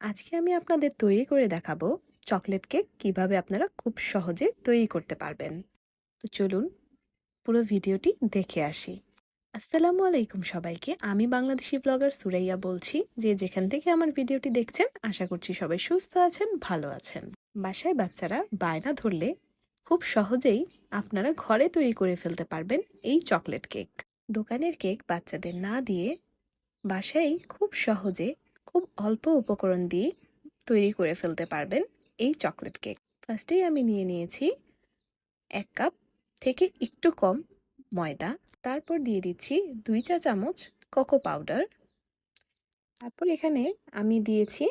আজকে আমি আপনাদের তৈরি করে দেখাবো চকলেট কেক কীভাবে আপনারা খুব সহজে তৈরি করতে পারবেন। তো চলুন পুরো ভিডিওটি দেখে আসি। আসসালামু আলাইকুম সবাইকে, আমি বাংলাদেশি ব্লগার সুরাইয়া বলছি, যে যেখান থেকে আমার ভিডিওটি দেখছেন, আশা করছি সবাই সুস্থ আছেন, ভালো আছেন। বাসায় বাচ্চারা বায়না ধরলে খুব সহজেই আপনারা ঘরে তৈরি করে ফেলতে পারবেন এই চকলেট কেক। দোকানের কেক বাচ্চাদের না দিয়ে বাসায় খুব সহজে খুব অল্প উপকরণ দিয়ে তৈরি করে ফেলতে পারবেন এই চকলেট কেক। ফার্স্টেই আমি নিয়ে নিয়েছি এক কাপ থেকে একটু কম ময়দা। তারপর দিয়ে দিচ্ছি দুই চা চামচ কোকো পাউডার। তারপর এখানে আমি দিয়েছি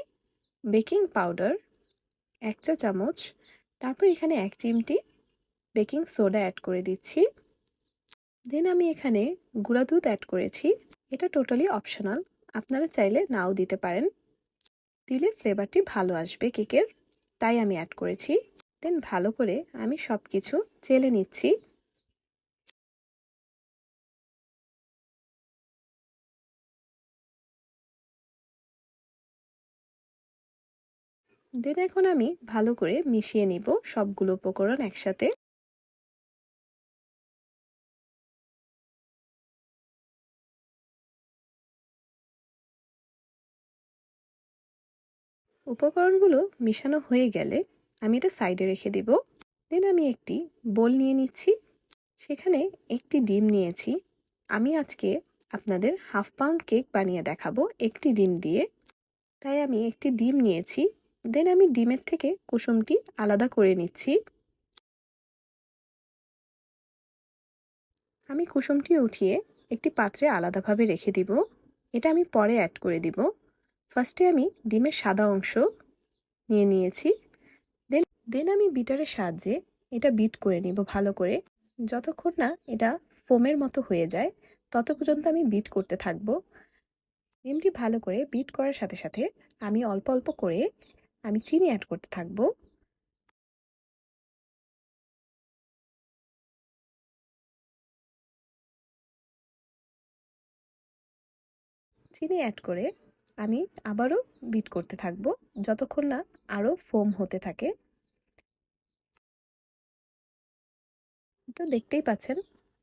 বেকিং পাউডার এক চা চামচ। তারপর এখানে এক চিমটি বেকিং সোডা অ্যাড করে দিচ্ছি। দেন আমি এখানে গুঁড়া দুধ অ্যাড করেছি। এটা টোটালি অপশনাল। আপনারা চাইলে নাও দিতে পারেন। দিলে ফ্লেভারটি ভালো আসবে কেকের। তাই আমি অ্যাড করেছি। দেন ভালো করে আমি সব কিছু চেলে নিচ্ছি। দেন এখন আমি ভালো করে মিশিয়ে নিব সবগুলো উপকরণ একসাথে। উপকরণগুলো মিশানো হয়ে গেলে আমি এটা সাইডে রেখে দিব। দেন আমি একটি বোল নিয়ে নিচ্ছি। সেখানে একটি ডিম নিয়েছি। আমি আজকে আপনাদের হাফ পাউন্ড কেক বানিয়ে দেখাবো একটি ডিম দিয়ে। তাই আমি একটি ডিম নিয়েছি। দেন আমি ডিমের থেকে কুসুমটি আলাদা করে নিচ্ছি। আমি কুসুমটি উঠিয়ে একটি পাত্রে আলাদাভাবে রেখে দিব। এটা আমি পরে অ্যাড করে দিব। ফার্স্টে আমি ডিমের সাদা অংশ নিয়ে নিয়েছি। দেন দেন আমি বিটারের সাহায্যে এটা বিট করে নিব ভালো করে। যতক্ষণ না এটা ফোমের মতো হয়ে যায়, তত পর্যন্ত আমি বিট করতে থাকব। ডিমটি ভালো করে বিট করার সাথে সাথে আমি অল্প অল্প করে আমি চিনি অ্যাড করতে থাকব। চিনি অ্যাড করে আমি আবারও বিট করতে থাকব, যতক্ষণ না আরও ফোম হতে থাকে। তো দেখতেই পাচ্ছেন,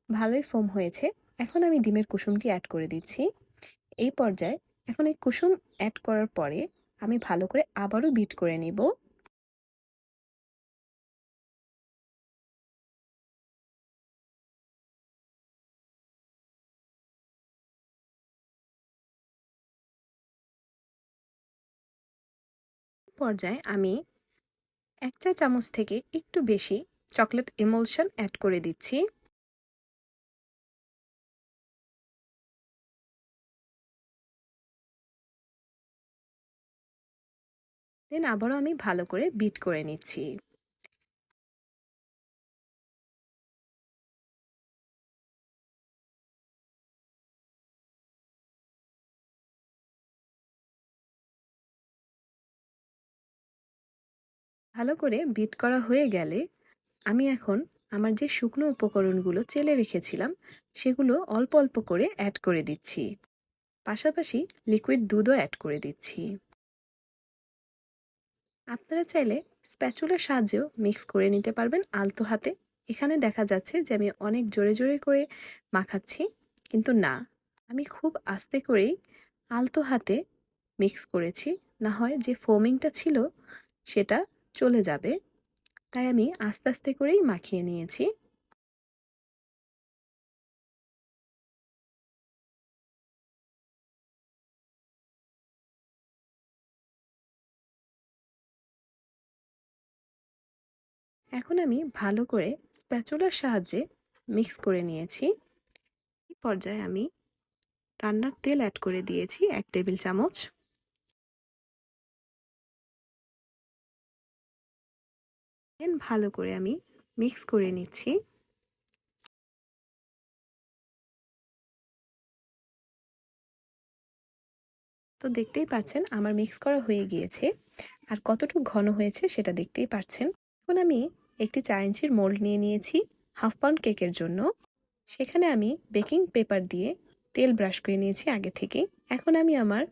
ভালোই ফোম হয়েছে। এখন আমি ডিমের কুসুমটি অ্যাড করে দিচ্ছি। এই পর্যায়ে এখন এই কুসুম অ্যাড করার পরে আমি ভালো করে আবারও বিট করে নিব। পর্যায়ে আমি এক চা চামচ থেকে একটু বেশি চকলেট এমলশন অ্যাড করে দিচ্ছি। দেন আবারও আমি ভালো করে বিট করে নিচ্ছি। ভালো করে বিট করা হয়ে গেলে আমি এখন আমার যে শুকনো উপকরণগুলো চেলে রেখেছিলাম, সেগুলো অল্প অল্প করে অ্যাড করে দিচ্ছি। পাশাপাশি লিকুইড দুধও অ্যাড করে দিচ্ছি। আপনারা চাইলে স্প্যাচুলার সাহায্যেও মিক্স করে নিতে পারবেন আলতো হাতে। এখানে দেখা যাচ্ছে যে আমি অনেক জোরে জোরে করে মাখাচ্ছি, কিন্তু না, আমি খুব আস্তে করেই আলতো হাতে মিক্স করেছি। না হয় যে ফোমিংটা ছিল, সেটা চলে যাবে। তাই আমি আস্তে আস্তে করেই মাখিয়ে নিয়েছি। এখন আমি ভালো করে স্প্যাচুলার সাহায্যে মিক্স করে নিয়েছি। এই পর্যায়ে আমি রান্নার তেল অ্যাড করে দিয়েছি এক টেবিল চামচ। দেন ভালো করে আমি মিক্স করে নিচ্ছি। তো দেখতেই পাচ্ছেন, আমার মিক্স করা হয়ে গিয়েছে। আর কতটুকু ঘন হয়েছে সেটা দেখতেই পাচ্ছেন। এখন আমি একটি চার ইঞ্চির মোল্ড নিয়ে নিয়েছি হাফ পাউন্ড কেকের জন্য। সেখানে আমি বেকিং পেপার দিয়ে তেল ব্রাশ করে নিয়েছি আগে থেকে এখন আমি আমার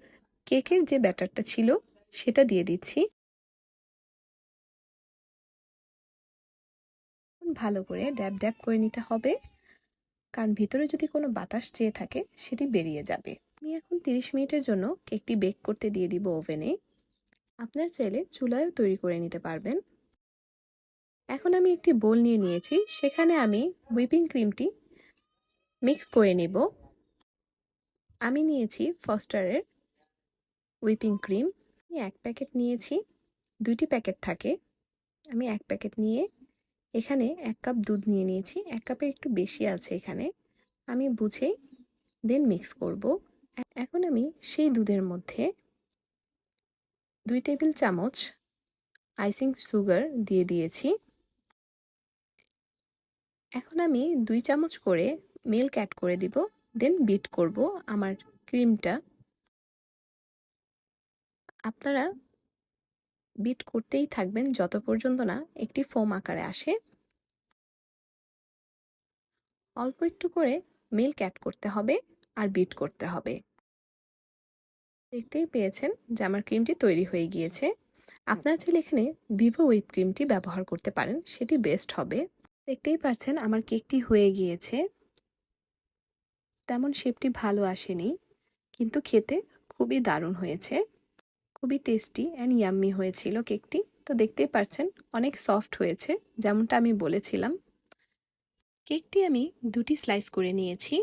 কেকের যে ব্যাটারটা ছিল, সেটা দিয়ে দিচ্ছি। ভালো করে ড্যাব ড্যাব করে নিতে হবে। কারণ ভিতরে যদি কোনো বাতাস চেয়ে থাকে, সেটি বেরিয়ে যাবে। আমি এখন 30 মিনিটের জন্য কেকটি বেক করতে দিয়ে দিব ওভেনে। আপনার চাইলে চুলায়ও তৈরি করে নিতে পারবেন। এখন আমি একটি বোল নিয়ে নিয়েছি। সেখানে আমি হুইপিং ক্রিমটি মিক্স করে নেব। আমি নিয়েছি ফস্টারের হুইপিং ক্রিম। এক প্যাকেট নিয়েছি। দুইটি প্যাকেট থাকে। আমি এক প্যাকেট নিয়ে এখানে এক কাপ দুধ নিয়ে নিয়েছি, এক কাপের একটু বেশি আছে এখানে। আমি বুঝেই দেন মিক্স করব। এখন আমি সেই দুধের মধ্যে দুই টেবিল চামচ আইসিং সুগার দিয়ে দিয়েছি। এখন আমি দুই চামচ করে মিল্ক অ্যাড করে দিব দেন বিট করব আমার ক্রিমটা আপনারা বিট করতেই থাকবেন যত পর্যন্ত না একটি ফোম আকারে আসে। অল্প একটু করে মিল্ক অ্যাড করতে হবে আর বিট করতে হবে। দেখতেই পেয়েছেন যে আমার ক্রিমটি তৈরি হয়ে গিয়েছে। আপনারা চাইলে এখানে ভিভো হুইপ ক্রিমটি ব্যবহার করতে পারেন, সেটি বেস্ট হবে। দেখতেই পাচ্ছেন আমার কেকটি হয়ে গিয়েছে। তেমন শেপটি ভালো আসেনি, কিন্তু খেতে খুবই দারুণ হয়েছে। খুবই টেস্টি অ্যান্ড ইয়াম্মি হয়েছিল কেকটি তো দেখতেই পাচ্ছেন অনেক সফট হয়েছে, যেমনটা আমি বলেছিলাম। কেকটি আমি দুটি স্লাইস করে নিয়েছি।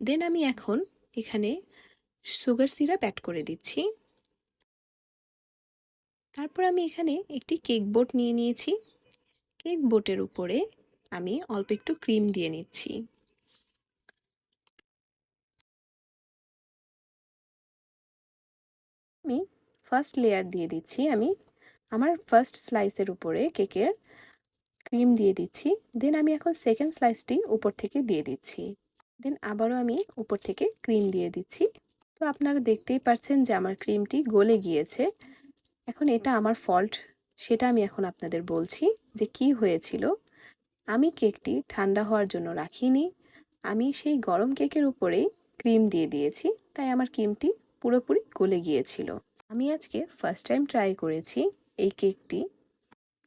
দেন আমি এখন এখানে সুগার সিরাপ অ্যাড করে দিচ্ছি। তারপর আমি এখানে একটি কেক বোট নিয়ে নিয়েছি। কেক বোটের উপরে আমি অল্প একটু ক্রিম দিয়ে নিচ্ছি। আমি ফার্স্ট লেয়ার দিয়ে দিচ্ছি আমি আমার ফার্স্ট স্লাইসের উপরে কেকের ক্রিম দিয়ে দিচ্ছি। দেন আমি এখন সেকেন্ড স্লাইসটি উপর থেকে দিয়ে দিচ্ছি। দেন আবারও আমি উপর থেকে ক্রিম দিয়ে দিচ্ছি। তো আপনারা দেখতেই পাচ্ছেন যে আমার ক্রিমটি গলে গিয়েছে। এখন এটা আমার ফল্ট সেটা আমি এখন আপনাদের বলছি যে কি হয়েছিল। আমি কেকটি ঠান্ডা হওয়ার জন্য রাখিনি। আমি সেই গরম কেকের উপরেই ক্রিম দিয়ে দিয়েছি, তাই আমার ক্রিমটি পুরোপুরি গলে গিয়েছিল। আমি আজকে ফার্স্ট টাইম ট্রাই করেছি এই কেকটি।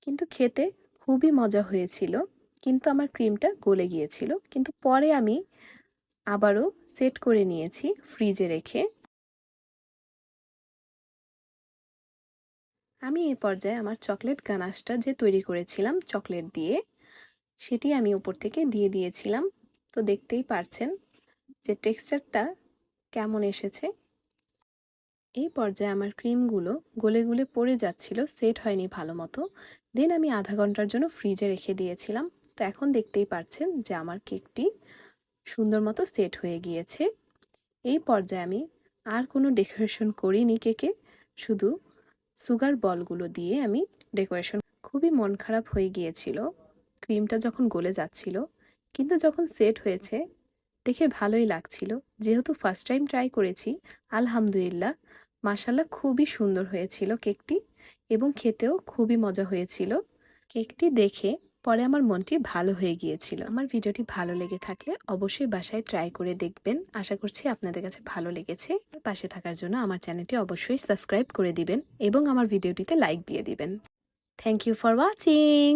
কিন্তু খেতে খুবই মজা হয়েছিল, কিন্তু আমার ক্রিমটা গলে গিয়েছিল। কিন্তু পরে আমি আবারও সেট করে নিয়েছি ফ্রিজে রেখে। আমি এই পর্যায়ে আমার চকলেট গানাশটা যে তৈরি করেছিলাম চকলেট দিয়ে, সেটি আমি উপর থেকে দিয়ে দিয়েছিলাম। তো দেখতেই পারছেন যে টেক্সচারটা কেমন এসেছে। এই পর্যায়ে আমার ক্রিমগুলো গলে গলে পড়ে যাচ্ছিল, সেট হয়নি ভালো মতো দেন আমি আধা ঘণ্টার জন্য ফ্রিজে রেখে দিয়েছিলাম। তো এখন দেখতেই পারছেন যে আমার কেকটি সুন্দর মতো সেট হয়ে গিয়েছে। এই পর্যায়ে আমি আর কোনো ডেকোরেশন করিনি কেকে, শুধু সুগার বলগুলো দিয়ে আমি ডেকোরেশন খুবই মন খারাপ হয়ে গিয়েছিল। ক্রিমটা যখন গলে যাচ্ছিল, কিন্তু যখন সেট হয়েছে, দেখে ভালোই লাগছিল। যেহেতু ফার্স্ট টাইম ট্রাই করেছি, আলহামদুলিল্লাহ মাসাল্লাহ খুবই সুন্দর হয়েছিল কেকটি এবং খেতেও খুবই মজা হয়েছিল। কেকটি দেখে পরে আমার মনটি ভালো হয়ে গিয়েছিল। আমার ভিডিওটি ভালো লেগে থাকলে অবশ্যই বাসায় ট্রাই করে দেখবেন। আশা করছি আপনাদের কাছে ভালো লেগেছে। পাশে থাকার জন্য আমার চ্যানেলটি অবশ্যই সাবস্ক্রাইব করে দিবেন এবং আমার ভিডিওটিতে লাইক দিয়ে দিবেন। Thank you for watching